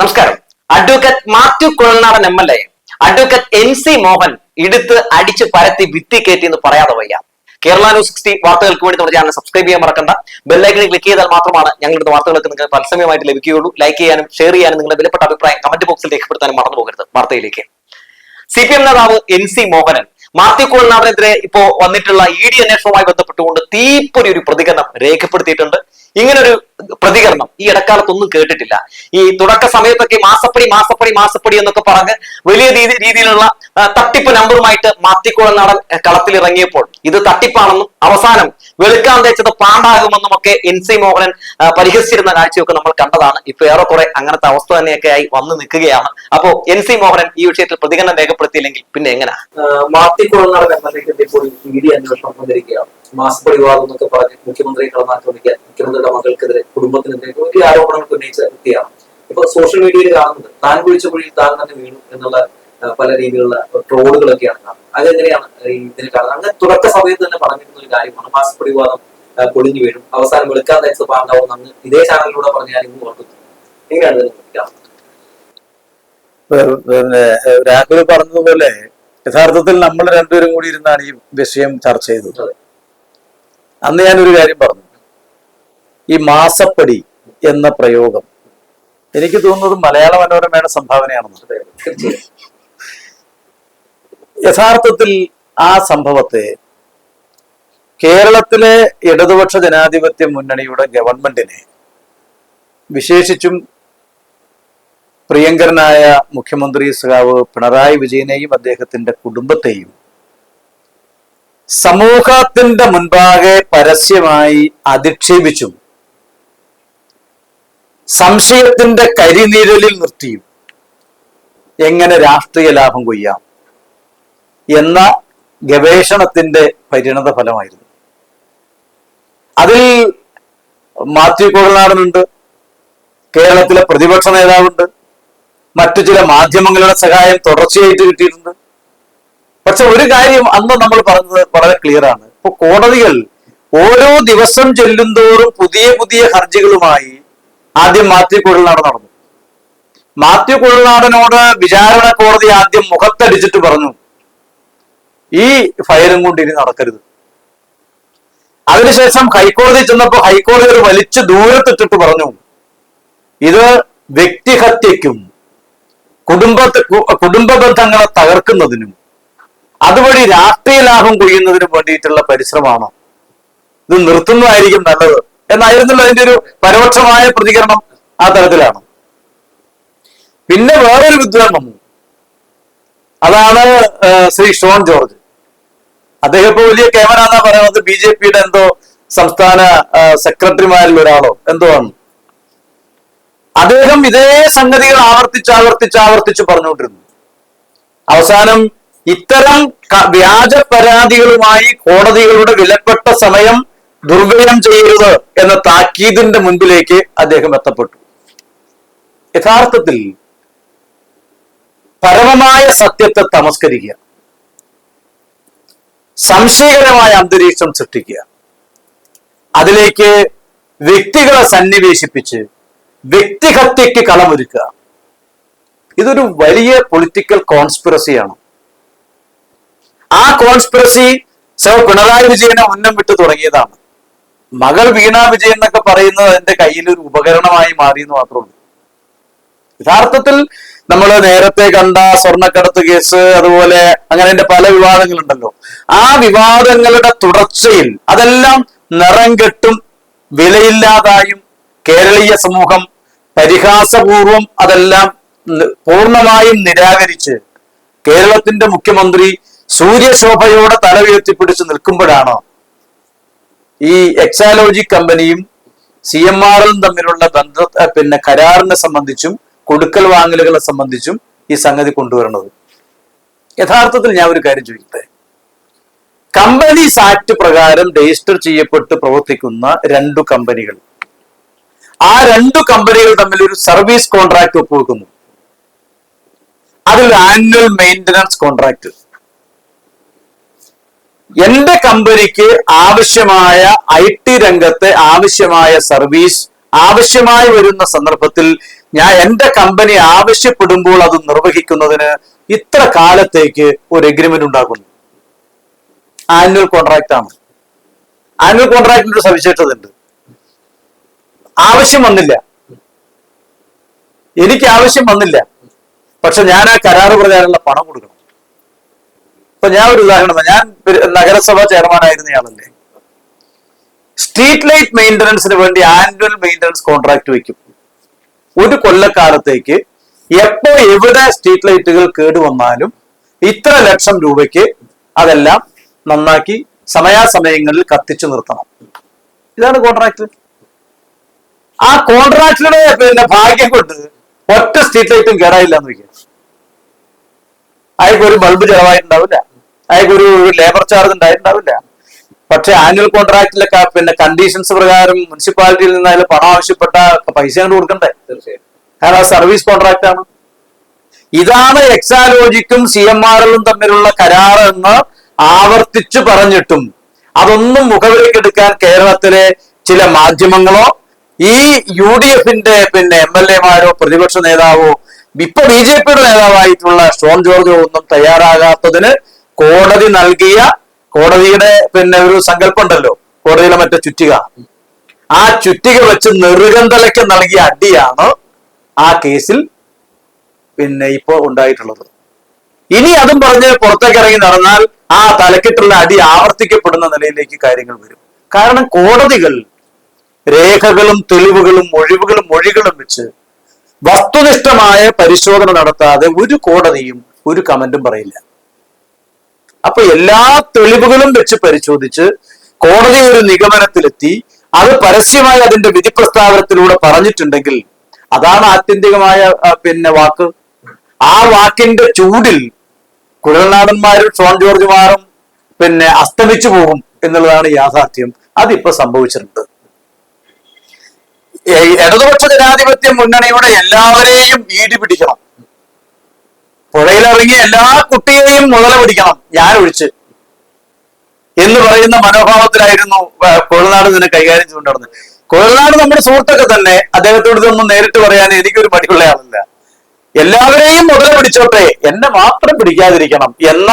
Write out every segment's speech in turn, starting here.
നമസ്കാരം. Advocate Mathew Kuzhalnadan M L A advocate N C Mohan എടുത്ത് അടിച്ച് പരത്തി വിത്തി കയറ്റി എന്ന് പറയാതെ വയ്യ. കേരള ന്യൂസ് സിക്സ്റ്റി വാർത്തകൾക്ക് വേണ്ടി നമ്മുടെ ചാനൽ സബ്സ്ക്രൈബ് ചെയ്യാൻ മറക്കണ്ട. ബെല്ലൈക്കണിൽ ക്ലിക്ക് ചെയ്താൽ മാത്രമാണ് ഞങ്ങളുടെ വാർത്തകളൊക്കെ നിങ്ങൾക്ക് തത്സമയമായിട്ട് ലഭിക്കുകയുള്ളൂ. ലൈക്ക് ചെയ്യാനും ഷെയർ ചെയ്യാനും നിങ്ങളുടെ വിലപ്പെട്ട അഭിപ്രായം കമന്റ് ബോക്സിൽ രേഖപ്പെടുത്താനും മറന്നു പോകരുത്. വാർത്തയിലേക്ക്. സി പി എം നേതാവ് എൻ സി മോഹനൻ മാത്യു ഇപ്പോ വന്നിട്ടുള്ള ഇ ഡി അന്വേഷണവുമായി ബന്ധപ്പെട്ടുകൊണ്ട് തീപ്പൊരി ഒരു പ്രതികരണം രേഖപ്പെടുത്തിയിട്ടുണ്ട്. ഇങ്ങനൊരു പ്രതികരണം. ഈ ഇടക്കാലത്തൊന്നും കേട്ടിട്ടില്ല. ഈ തുടക്ക സമയത്തൊക്കെ മാസപ്പടി മാസപ്പടി മാസപ്പടി എന്നൊക്കെ പറഞ്ഞ് വലിയ രീതി രീതിയിലുള്ള തട്ടിപ്പ് നമ്പറുമായിട്ട് മാത്തിക്കുളനാടൻ കളത്തിൽ ഇറങ്ങിയപ്പോൾ ഇത് തട്ടിപ്പാണെന്നും അവസാനം വെളുക്കാൻ തേച്ചത് പാണ്ടാകുമെന്നും ഒക്കെ എൻ സി മോഹനൻ പരിഹസിച്ചിരുന്ന കാഴ്ചയൊക്കെ നമ്മൾ കണ്ടതാണ്. ഇപ്പൊ ഏറെക്കുറെ അങ്ങനത്തെ അവസ്ഥ തന്നെയൊക്കെ ആയി വന്നു നിൽക്കുകയാണ്. അപ്പോ എൻ സി മോഹനൻ ഈ വിഷയത്തിൽ പ്രതികരണം രേഖപ്പെടുത്തിയില്ലെങ്കിൽ പിന്നെ എങ്ങനെയാ മാത്തിക്കുളം നടൻ എന്നതിലേക്ക് മാസപ്പടി വിവാദം എന്നൊക്കെ പറഞ്ഞ് മുഖ്യമന്ത്രിയെ കളമാക്രമിക്കാൻ മുഖ്യമന്ത്രിയുടെ മകൾക്കെതിരെ കുടുംബത്തിനെതിരെ വലിയ ആരോപണങ്ങൾ ഉന്നയിച്ച വ്യക്തിയാണ്. ഇപ്പൊ സോഷ്യൽ മീഡിയയിൽ കാണുന്നത്. താൻ കുഴിച്ച കുഴിയിൽ താൻ തന്നെ വീണു എന്നുള്ള പല രീതിയിലുള്ള ട്രോളുകളൊക്കെയാണ് കാണുന്നത്. അതെങ്ങനെയാണ് ഇതിന് കാണുന്നത്? അങ്ങനെ തുടക്ക സമയത്ത് തന്നെ പറഞ്ഞിരുന്ന ഒരു കാര്യമാണ്. മാസ്ക് പ്രതിവാദം പൊളിഞ്ഞു വീഴും. അവസാനം വെളുക്കാൻ തയ്ച്ച പാണ്ടാവും അന്ന് ഇതേ ചാനലിലൂടെ പറഞ്ഞാൽ ഞാൻ ഇന്ന് ഓർക്കുന്നു എങ്ങനെയാണ് ഇതിനെ പിന്നെ രാഹുൽ പറഞ്ഞതുപോലെ യഥാർത്ഥത്തിൽ നമ്മൾ രണ്ടുപേരും കൂടി ഇരുന്നാണ് ഈ വിഷയം ചർച്ച ചെയ്തത്. അന്ന് അന്ന് ഞാനൊരു കാര്യം പറഞ്ഞു. ഈ മാസപ്പടി എന്ന പ്രയോഗം. എനിക്ക് തോന്നുന്നത് മലയാള മനോരമയുടെ സംഭാവനയാണെന്ന്. യഥാർത്ഥത്തിൽ ആ സംഭവത്തെ കേരളത്തിലെ ഇടതുപക്ഷ ജനാധിപത്യ മുന്നണിയുടെ ഗവൺമെന്റിനെ വിശേഷിച്ചും പ്രിയങ്കരനായ മുഖ്യമന്ത്രി സഖാവ് പിണറായി വിജയനെയും അദ്ദേഹത്തിന്റെ കുടുംബത്തെയും സമൂഹത്തിന്റെ മുൻപാകെ പരസ്യമായി അധിക്ഷേപിച്ചും സംശയത്തിന്റെ കരിനിഴലിൽ നിർത്തിയും. എങ്ങനെ രാഷ്ട്രീയ ലാഭം കൊയ്യാം എന്ന ഗവേഷണത്തിന്റെ പരിണത ഫലമായിരുന്നു. അതിൽ മാത്യു കുഴൽനാടനുണ്ട് കേരളത്തിലെ പ്രതിപക്ഷ നേതാവുണ്ട് മറ്റു ചില മാധ്യമങ്ങളുടെ സഹായം തുടർച്ചയായിട്ട് കിട്ടിയിട്ടുണ്ട്. പക്ഷെ ഒരു കാര്യം അന്ന് നമ്മൾ പറഞ്ഞത് വളരെ ക്ലിയർ ആണ്. ഇപ്പൊ കോടതികൾ ഓരോ ദിവസം ചെല്ലുന്തോറും പുതിയ പുതിയ ഹർജികളുമായി ആദ്യം മാത്യു കുഴൽനാടൻ നടന്നു. മാത്യു കുഴൽനാടനോട് വിചാരണ കോടതി ആദ്യം മുഖത്തടിച്ചിട്ട് പറഞ്ഞു ഈ ഫയലും കൊണ്ട് ഇനി നടക്കരുത്. അതിനുശേഷം ഹൈക്കോടതി ചെന്നപ്പോൾ ഹൈക്കോടതി ഒരു വലിച്ചു ദൂരത്തിട്ടിട്ട് പറഞ്ഞു ഇത് വ്യക്തിഹത്യക്കും കുടുംബ കുടുംബ ബന്ധങ്ങളെ തകർക്കുന്നതിനും അതുവഴി രാഷ്ട്രീയ ലാഭം കൊയ്യുന്നതിനും വേണ്ടിയിട്ടുള്ള പരിശ്രമമാണ്. ഇത് നിർത്തുന്നതായിരിക്കും നല്ലത്. എന്നായിരുന്നല്ലോ അതിന്റെ ഒരു പരോക്ഷമായ പ്രതികരണം ആ തരത്തിലാണ്. പിന്നെ വേറൊരു വിദ്വാൻ വന്നു. അതാണ് ശ്രീ ഷോൺ ജോർജ്. അദ്ദേഹം ഇപ്പൊ വലിയ ക്യാമറ എന്നാ പറയുന്നത് ബി ജെ പിയുടെ എന്തോ സംസ്ഥാന സെക്രട്ടറിമാരിൽ ഒരാളോ എന്തോ ആണ്. അദ്ദേഹം ഇതേ സംഗതികൾ ആവർത്തിച്ച് ആവർത്തിച്ച് ആവർത്തിച്ച് പറഞ്ഞുകൊണ്ടിരുന്നു. അവസാനം ഇത്തരം വ്യാജ പരാതികളുമായി കോടതികളുടെ വിലപ്പെട്ട സമയം ദുർവ്യയം ചെയ്യരുത് എന്ന താക്കീതിന്റെ മുൻപിലേക്ക് അദ്ദേഹം എത്തപ്പെട്ടു. യഥാർത്ഥത്തിൽ പരമമായ സത്യത്തെ തമസ്കരിക്കുക സംശയകരമായ അന്തരീക്ഷം സൃഷ്ടിക്കുക അതിലേക്ക് വ്യക്തികളെ സന്നിവേശിപ്പിച്ച് വ്യക്തിഹത്യക്ക് കളമൊരുക്കുക. ഇതൊരു വലിയ പൊളിറ്റിക്കൽ കോൺസ്പിറസിയാണ് ആ കോൺസ്പിറസി സോ പിണറായി വിജയനെ ഉന്നം വിട്ട് തുടങ്ങിയതാണ്. മകൾ വീണ വിജയൻ എന്നൊക്കെ പറയുന്നത് എന്റെ കയ്യിൽ ഒരു ഉപകരണമായി മാറി എന്ന് മാത്രമേ ഉള്ളൂ യഥാർത്ഥത്തിൽ നമ്മൾ നേരത്തെ കണ്ട സ്വർണക്കടത്ത് കേസ് അതുപോലെ അങ്ങനെ അതിന്റെ പല വിവാദങ്ങളുണ്ടല്ലോ. ആ വിവാദങ്ങളുടെ തുടർച്ചയിൽ അതെല്ലാം നിറം കെട്ടും വിലയില്ലാതായും കേരളീയ സമൂഹം പരിഹാസപൂർവം അതെല്ലാം പൂർണമായും നിരാകരിച്ച് കേരളത്തിന്റെ മുഖ്യമന്ത്രി സൂര്യശോഭയോടെ തല ഉയർത്തിപ്പിടിച്ച് നിൽക്കുമ്പോഴാണ് ഈ എക്സാലോജി കമ്പനിയും സി എം ആറും തമ്മിലുള്ള ബന്ധ പിന്നെ കരാറിനെ സംബന്ധിച്ചും കൊടുക്കൽ വാങ്ങലുകളെ സംബന്ധിച്ചും ഈ സംഗതി കൊണ്ടുവരുന്നത് യഥാർത്ഥത്തിൽ ഞാൻ ഒരു കാര്യം ചോദിക്കട്ടെ? കമ്പനി ആക്ട് പ്രകാരം രജിസ്റ്റർ ചെയ്യപ്പെട്ട് പ്രവർത്തിക്കുന്ന രണ്ടു കമ്പനികൾ ആ രണ്ടു കമ്പനികൾ തമ്മിൽ ഒരു സർവീസ് കോൺട്രാക്ട് ഒപ്പുവെക്കുന്നു. അതിൽ ആനുവൽ മെയിന്റനൻസ് കോൺട്രാക്ട് എന്റെ കമ്പനിക്ക് ആവശ്യമായ ഐ ടി രംഗത്തെ ആവശ്യമായ സർവീസ് ആവശ്യമായി വരുന്ന സന്ദർഭത്തിൽ ഞാൻ എന്റെ കമ്പനി ആവശ്യപ്പെടുമ്പോൾ അത് നിർവഹിക്കുന്നതിന് ഇത്ര കാലത്തേക്ക് ഒരു എഗ്രിമെന്റ് ഉണ്ടാക്കുന്നു. ആനുവൽ കോൺട്രാക്ട് ആണ്. ആനുവൽ കോൺട്രാക്ടിന് ഒരു സവിശേഷത ഉണ്ട്. ആവശ്യം വന്നില്ല. എനിക്ക് ആവശ്യം വന്നില്ല. പക്ഷെ ഞാൻ ആ കരാറ് പ്രകാരമുള്ള പണം കൊടുക്കണം. ഇപ്പൊ ഞാൻ ഒരു ഉദാഹരണം ഞാൻ നഗരസഭാ ചെയർമാൻ ആയിരുന്നയാളല്ലേ സ്ട്രീറ്റ് ലൈറ്റ് മെയിന്റനൻസിന് വേണ്ടി ആനുവൽ മെയിന്റനൻസ് കോൺട്രാക്ട് വയ്ക്കും. ഒരു കൊല്ലക്കാലത്തേക്ക് എപ്പോ എവിടെ സ്ട്രീറ്റ് ലൈറ്റുകൾ കേടുവന്നാലും ഇത്ര ലക്ഷം രൂപയ്ക്ക് അതെല്ലാം നന്നാക്കി സമയാസമയങ്ങളിൽ കത്തിച്ചു നിർത്തണം. ഇതാണ് കോൺട്രാക്ട് ആ കോൺട്രാക്ടറുടെ പിന്നെ ഭാഗ്യം കൊണ്ട് ഒറ്റ സ്ട്രീറ്റ് ലൈറ്റും കേടായില്ല എന്ന് വയ്ക്കുക. അയാൾക്ക് ഒരു ബൾബ് ചെലവായിട്ടുണ്ടാവില്ല. അയാൾക്ക് ഒരു ലേബർ ചാർജ് ഉണ്ടായിട്ടുണ്ടാവില്ല. പക്ഷെ ആനുവൽ കോൺട്രാക്റ്റിലൊക്കെ പിന്നെ കണ്ടീഷൻസ് പ്രകാരം മുനിസിപ്പാലിറ്റിയിൽ നിന്ന് അതിൽ പണം ആവശ്യപ്പെട്ട പൈസ അങ്ങോട്ട് കൊടുക്കണ്ടേ? തീർച്ചയായും. കാരണം സർവീസ് കോൺട്രാക്ട് ആണ്. ഇതാണ് എക്സാലോജിക്കും സി എം എല്ലും തമ്മിലുള്ള കരാർ എന്ന് ആവർത്തിച്ചു പറഞ്ഞിട്ടും അതൊന്നും മുഖവിലേക്കെടുക്കാൻ കേരളത്തിലെ ചില മാധ്യമങ്ങളോ ഈ യു ഡി എഫിന്റെ പിന്നെ എം എൽ എമാരോ പ്രതിപക്ഷ നേതാവോ ഇപ്പൊ ബി ജെ പിയുടെ നേതാവായിട്ടുള്ള ഷോൺ ജോർജോ ഒന്നും തയ്യാറാകാത്തതിന് കോടതി നൽകിയ കോടതിയുടെ പിന്നെ ഒരു സങ്കല്പം ഉണ്ടല്ലോ കോടതിയിലെ മറ്റേ ചുറ്റിക. ആ ചുറ്റിക വെച്ച് നെറുകന്തലയ്ക്ക് നൽകിയ അടിയാണ് ആ കേസിൽ പിന്നെ ഇപ്പോ ഉണ്ടായിട്ടുള്ളത്. ഇനി അതും പറഞ്ഞ് പുറത്തേക്ക് ഇറങ്ങി നടന്നാൽ ആ തലക്കെട്ടുള്ള അടി ആവർത്തിക്കപ്പെടുന്ന നിലയിലേക്ക് കാര്യങ്ങൾ വരും. കാരണം കോടതികൾ രേഖകളും തെളിവുകളും ഒഴിവുകളും മൊഴികളും വെച്ച് വസ്തുനിഷ്ഠമായ പരിശോധന നടത്താതെ ഒരു കോടതിയും ഒരു കമന്റും പറയില്ല. അപ്പൊ എല്ലാ തെളിവുകളും വെച്ച് പരിശോധിച്ച് കോടതി ഒരു നിഗമനത്തിലെത്തി അത് പരസ്യമായി അതിന്റെ വിധി പ്രസ്താവനത്തിലൂടെ പറഞ്ഞിട്ടുണ്ടെങ്കിൽ അതാണ് ആത്യന്തികമായ പിന്നെ വാക്ക്. ആ വാക്കിന്റെ ചൂടിൽ കുഴൽനാടന്മാരും ഷോൺ ജോർജുമാരും പിന്നെ അസ്തമിച്ചു പോകും എന്നുള്ളതാണ് യാഥാർത്ഥ്യം. അതിപ്പോ സംഭവിച്ചിട്ടുണ്ട്. ഇടതുപക്ഷ ജനാധിപത്യ മുന്നണിയുടെ എല്ലാവരെയും ഈടി പിടിക്കണം. പുഴയിലിറങ്ങിയ എല്ലാ കുട്ടിയെയും മുതല പിടിക്കണം. ഞാൻ ഒഴിച്ച്. എന്ന് പറയുന്ന മനോഭാവത്തിലായിരുന്നു കോഴനാട് ഇതിനെ കൈകാര്യം ചെയ്തുകൊണ്ടിരുന്നത്. കോഴനാട് നമ്മുടെ സുഹൃത്തൊക്കെ തന്നെ അദ്ദേഹത്തോട് ഇതൊന്നും നേരിട്ട് പറയാൻ എനിക്കൊരു മടിയുള്ള ആളല്ല. എല്ലാവരെയും മുതല പിടിച്ചോട്ടെ എന്നെ മാത്രം പിടിക്കാതിരിക്കണം എന്ന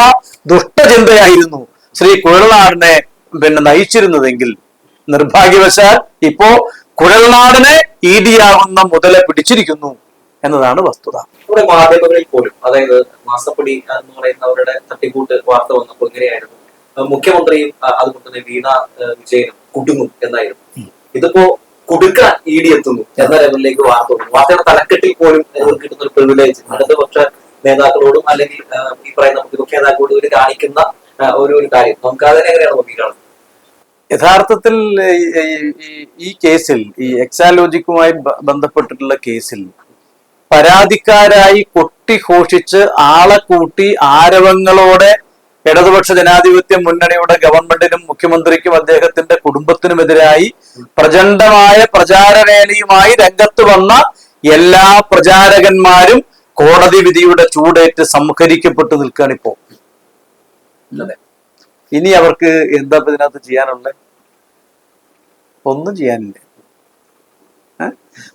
ദുഷ്ടചിന്തയായിരുന്നു ശ്രീ കുഴൽനാടിനെ പിന്നെ നയിച്ചിരുന്നതെങ്കിൽ. നിർഭാഗ്യവശാൽ ഇപ്പോ കുഴൽനാടിനെ ഈടിയാവുന്ന മുതല പിടിച്ചിരിക്കുന്നു. എന്നതാണ് വസ്തുത. നമ്മുടെ മാധ്യമങ്ങളിൽ പോലും അതായത് മാസപ്പടി എന്ന് പറയുന്ന അവരുടെ തട്ടിക്കൂട്ട് വാർത്ത വന്നപ്പോൾ ഇങ്ങനെയായിരുന്നു. മുഖ്യമന്ത്രിയും അതുകൊണ്ട് തന്നെ വീണ വിജയനും കുടുങ്ങും എന്നായിരുന്നു. ഇതിപ്പോ കുടുക്കാൻ ഈടി എത്തുന്നു എന്ന ലെവലിലേക്ക് വാർത്ത വന്നു. വാർത്തയുടെ തലക്കെട്ടിൽ പോലും കിട്ടുന്ന ഒരു പ്രിവിലേജ് ഇടതുപക്ഷ നേതാക്കളോടും അല്ലെങ്കിൽ ഈ പറയുന്ന പ്രതിപക്ഷ നേതാക്കളോടും ഒരു കാണിക്കുന്ന ഒരു ഒരു കാര്യം. നമുക്ക് അതിനെ എങ്ങനെയാണ് നോക്കിക്കാണുന്നത്? യഥാർത്ഥത്തിൽ ഈ കേസിൽ ഈ എക്സാലോജിക്കുമായി ബന്ധപ്പെട്ടിട്ടുള്ള കേസിൽ പരാതിക്കാരായി കൊട്ടിഘോഷിച്ച് ആളെ കൂട്ടി ആരവങ്ങളോടെ ഇടതുപക്ഷ ജനാധിപത്യ മുന്നണിയുടെ ഗവൺമെന്റിനും മുഖ്യമന്ത്രിക്കും അദ്ദേഹത്തിന്റെ കുടുംബത്തിനുമെതിരായി പ്രചണ്ഡമായ പ്രചാരവേലയുമായി രംഗത്ത് വന്ന എല്ലാ പ്രചാരകന്മാരും കോടതി വിധിയുടെ ചൂടേറ്റ് സംഹരിക്കപ്പെട്ടു നിൽക്കുകയാണ് ഇപ്പോ. ഇനി അവർക്ക് എന്താ ഇതിനകത്ത് ചെയ്യാനുള്ളത് ഒന്നും ചെയ്യാനില്ല?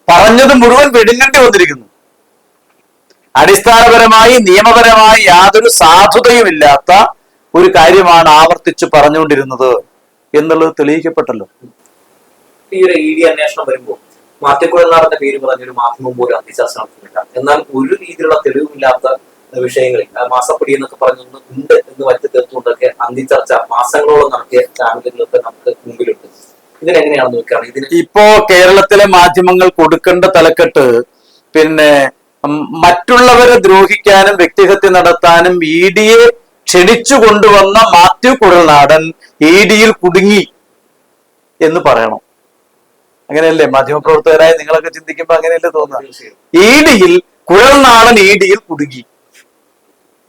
പറഞ്ഞത് മുഴുവൻ വെടിഞ്ഞിട്ട് വന്നിരിക്കുന്നു. അടിസ്ഥാനപരമായി നിയമപരമായി യാതൊരു സാധുതയുമില്ലാത്ത ഒരു കാര്യമാണ് ആവർത്തിച്ച് പറഞ്ഞുകൊണ്ടിരുന്നത് എന്നുള്ളത് തെളിയിക്കപ്പെട്ടല്ലോ. ഈ ഒരു ഇ ഡി അന്വേഷണം വരുമ്പോൾ മാറ്റക്കുഴൽനാടന്റെ പേര് പറഞ്ഞൊരു മാധ്യമം പോലും അന്തിച്ചർച്ച നടത്തുന്നില്ല എന്നാൽ ഒരു രീതിയിലുള്ള തെളിവുമില്ലാത്ത വിഷയങ്ങളിൽ മാസപ്പടി എന്നൊക്കെ പറഞ്ഞൊന്ന് ഉണ്ട് എന്ന് വരുത്തി തീർത്തുകൊണ്ടൊക്കെ അന്തിചർച്ച മാസങ്ങളോളം നടത്തിയ ചാനലുകളൊക്കെ നമുക്ക് മുമ്പിലുണ്ട്. ഇതിനെങ്ങനെയാണ് നോക്കുകയാണ് ഇതിന് ഇപ്പോ കേരളത്തിലെ മാധ്യമങ്ങൾ കൊടുക്കേണ്ട തലക്കെട്ട് പിന്നെ മറ്റുള്ളവരെ ദ്രോഹിക്കാനും വ്യക്തിഹത്യ നടത്താനും ഇ ഡിയെ ക്ഷണിച്ചു കൊണ്ടുവന്ന മാത്യു കുഴൽനാടൻ ഇ ഡിയിൽ കുടുങ്ങി എന്ന് പറയണം. അങ്ങനെയല്ലേ? മാധ്യമപ്രവർത്തകരായ നിങ്ങളൊക്കെ ചിന്തിക്കുമ്പോ അങ്ങനെയല്ലേ തോന്നുക? ഇ ഡിയിൽ കുഴൽനാടൻ ഇ ഡിയിൽ കുടുങ്ങി.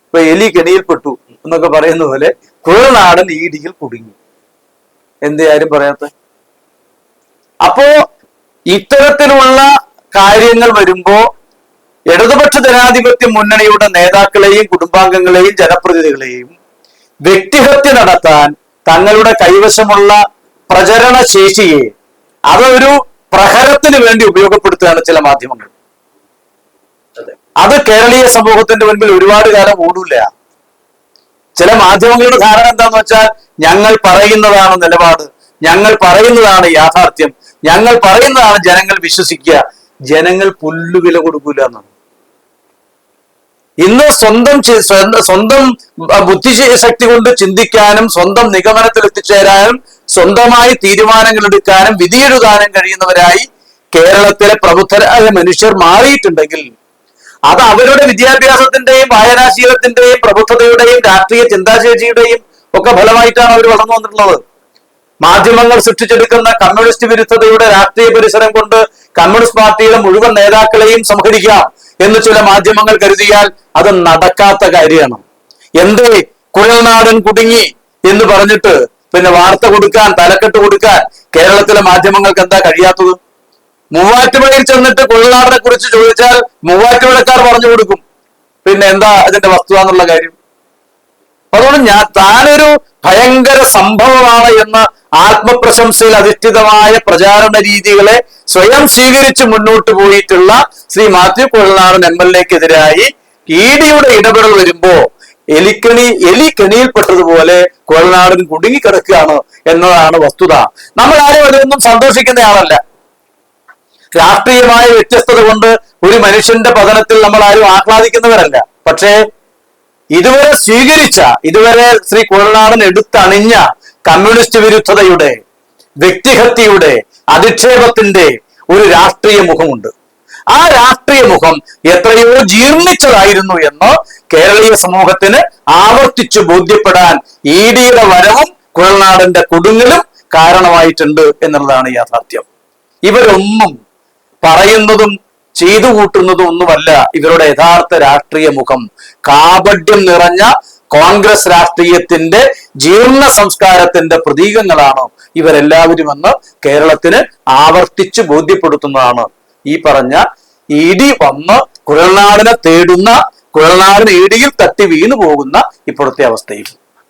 ഇപ്പൊ എലി കെണിയിൽപ്പെട്ടു എന്നൊക്കെ പറയുന്ന പോലെ കുഴൽനാടൻ ഇ ഡിയിൽ കുടുങ്ങി. എന്തേ ആരും പറയാത്ത? അപ്പോ ഇത്തരത്തിലുള്ള കാര്യങ്ങൾ വരുമ്പോ ഇടതുപക്ഷ ജനാധിപത്യ മുന്നണിയുടെ നേതാക്കളെയും കുടുംബാംഗങ്ങളെയും ജനപ്രതിനിധികളെയും വ്യക്തിഹത്യ നടത്താൻ തങ്ങളുടെ കൈവശമുള്ള പ്രചരണ ശേഷിയെ അതൊരു പ്രഹരത്തിന് വേണ്ടി ഉപയോഗപ്പെടുത്തുകയാണ് ചില മാധ്യമങ്ങൾ. അത്. കേരളീയ സമൂഹത്തിന്റെ മുൻപിൽ ഒരുപാട് കാലം ഓടില്ല ചില മാധ്യമങ്ങളുടെ ധാരണ എന്താന്ന് വെച്ചാൽ ഞങ്ങൾ പറയുന്നതാണ് നിലപാട് ഞങ്ങൾ പറയുന്നതാണ് യാഥാർത്ഥ്യം ഞങ്ങൾ പറയുന്നതാണ് ജനങ്ങൾ വിശ്വസിക്കുക ജനങ്ങൾ പുല്ലുവില കൊടുക്കൂല എന്നാണ്. ഇന്ന് സ്വന്തം- സ്വന്തം ബുദ്ധി ശക്തി കൊണ്ട് ചിന്തിക്കാനും സ്വന്തം നിഗമനത്തിൽ എത്തിച്ചേരാനും സ്വന്തമായി തീരുമാനങ്ങൾ എടുക്കാനും വിധിയെഴുതാനും കഴിയുന്നവരായി കേരളത്തിലെ പ്രബുദ്ധരായ മനുഷ്യർ മാറിയിട്ടുണ്ടെങ്കിൽ അത് അവരുടെ വിദ്യാഭ്യാസത്തിന്റെയും വായനാശീലത്തിന്റെയും പ്രബുദ്ധതയുടെയും രാഷ്ട്രീയ ചിന്താശേഷിയുടെയും ഒക്കെ ഫലമായിട്ടാണ് അവർ വളർന്നു വന്നിട്ടുള്ളത്. മാധ്യമങ്ങൾ സൃഷ്ടിച്ചെടുക്കുന്ന കമ്മ്യൂണിസ്റ്റ് വിരുദ്ധതയുടെ രാഷ്ട്രീയ പരിസരം കൊണ്ട് കമ്മ്യൂണിസ്റ്റ് പാർട്ടിയുടെ മുഴുവൻ നേതാക്കളെയും സംഹരിക്കാം എന്ന് ചില മാധ്യമങ്ങൾ കരുതിയാൽ അത് നടക്കാത്ത കാര്യമാണ്. എന്തേ കുഴൽനാടൻ കുടുങ്ങി എന്ന് പറഞ്ഞിട്ട് പിന്നെ വാർത്ത കൊടുക്കാൻ തലക്കെട്ട് കൊടുക്കാൻ കേരളത്തിലെ മാധ്യമങ്ങൾക്ക് എന്താ കഴിയാത്തത്? മൂവാറ്റുപുഴയിൽ ചെന്നിട്ട് കുഴൽനാടിനെ കുറിച്ച് ചോദിച്ചാൽ മൂവാറ്റുപുഴക്കാർ പറഞ്ഞു കൊടുക്കും. പിന്നെ എന്താ അതിന്റെ വസ്തുത എന്നുള്ള കാര്യം? അതുകൊണ്ട് ഞാൻ താനൊരു ഭയങ്കര സംഭവമാണ് എന്ന ആത്മപ്രശംസയിൽ അധിഷ്ഠിതമായ പ്രചാരണ രീതികളെ സ്വയം സ്വീകരിച്ച് മുന്നോട്ട് പോയിട്ടുള്ള ശ്രീ മാത്യു കൊള്ളനാടൻ എം എൽ എക്കെതിരായി ഇ ഡിയുടെ ഇടപെടൽ വരുമ്പോ എലിക്കണി എലി കെണിയിൽപ്പെട്ടതുപോലെ കൊള്ളനാടൻ കുടുങ്ങിക്കിടക്കുകയാണ് എന്നതാണ് വസ്തുത. നമ്മൾ ആരും അതിലൊന്നും സന്തോഷിക്കുന്നയാളല്ല. രാഷ്ട്രീയമായ വ്യത്യസ്തത കൊണ്ട് ഒരു മനുഷ്യന്റെ പതനത്തിൽ നമ്മൾ ആരും ആഹ്ലാദിക്കുന്നവരല്ല. പക്ഷേ ഇതുവരെ സ്വീകരിച്ച ഇതുവരെ ശ്രീ കുഴൽനാടൻ എടുത്തണിഞ്ഞ കമ്മ്യൂണിസ്റ്റ് വിരുദ്ധതയുടെ വ്യക്തിഹത്യയുടെ അധിക്ഷേപത്തിന്റെ ഒരു രാഷ്ട്രീയ മുഖമുണ്ട്. ആ രാഷ്ട്രീയ മുഖം എത്രയോ ജീർണിച്ചതായിരുന്നു എന്ന് കേരളീയ സമൂഹത്തിന് ആവർത്തിച്ചു ബോധ്യപ്പെടാൻ ഇ ഡിയുടെ വരവും കുഴൽനാടന്റെ കൊടുങ്ങലും കാരണമായിട്ടുണ്ട് എന്നുള്ളതാണ് യാഥാർത്ഥ്യം. ഇവരൊന്നും പറയുന്നതും ചെയ്തു കൂട്ടുന്നതും ഒന്നുമല്ല ഇവരുടെ യഥാർത്ഥ രാഷ്ട്രീയ മുഖം. കാപഡ്യം നിറഞ്ഞ കോൺഗ്രസ് രാഷ്ട്രീയത്തിന്റെ ജീർണ സംസ്കാരത്തിന്റെ പ്രതീകങ്ങളാണ് ഇവരെല്ലാവരും എന്ന് കേരളത്തിന് ആവർത്തിച്ച് ബോധ്യപ്പെടുത്തുന്നതാണ്. ഈ പറഞ്ഞ ഇടി വന്ന് കുഴൽനാടിനെ തേടുന്ന കുഴൽനാടിന് ഇടിയിൽ തട്ടി വീണു പോകുന്ന ഇപ്പോഴത്തെ അവസ്ഥയിൽ.